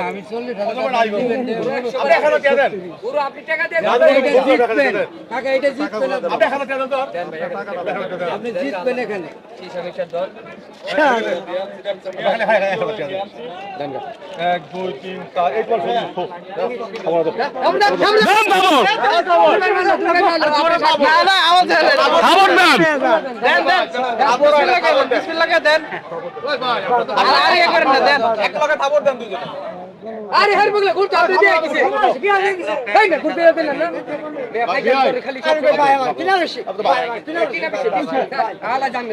আমি 40000 পুরো আপনি টাকা দেন এটা জিতবেন টাকা এটা জিতবেন আপনি জিতবেন এখানে। এক দুই তিন চার এই দেন আরে গুড় চাপতে দিয়ে গেছে এই না গুড় দিয়ে না ভাই খালি সব ভাই আমার কিনা বেশি কিনা বেশি আলা জানবে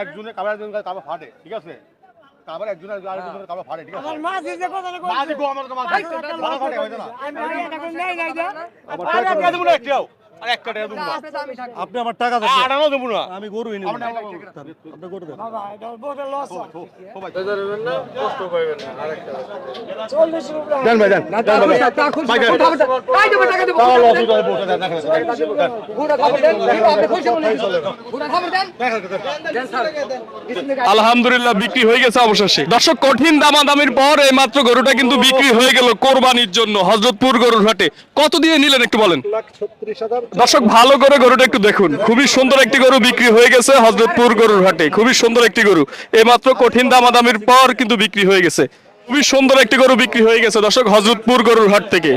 একজনের কাবার একজনের কাবার ফাটে ঠিক আছে? কাবার একজনের আরেকজনের কাবার ফাটে ঠিক আছে? গো আমার না একটাও আর একটা টাকা দেবো আপনি আমার টাকা দেন। আড়ানো দেবো না। আমি গরু এনে আপনি গরু দেন। দেন ভাই দেন। দেন ভাই। তা খুব কথা বলতে তাই টাকা দেব তাও লস হয়ে বসে দেন দেখেন খবর দেন আপনি খুশি হলেন। গুড় খবর দেন। দেন স্যার। আলহামদুলিল্লাহ বিক্রি হয়ে গেছে অবশেষে। দর্শক কঠিন দামাদামির পর এই মাত্র গরুটা কিন্তু বিক্রি হয়ে গেল কোরবানির জন্য। হজরতপুর গরুর হাটে। কত দিয়ে নিলেন একটু বলেন? দর্শক, ভালো করে গরুটা একটু দেখুন। খুবই সুন্দর একটি গরু বিক্রি হয়ে গেছে হজরতপুর গরুর হাটে। খুবই সুন্দর একটি গরু। এইমাত্র কঠিন দামাদামির পর কিন্তু বিক্রি হয়ে গেছে। খুবই সুন্দর একটি গরু বিক্রি হয়ে গেছে দর্শক, হজরতপুর গরুর হাট থেকে।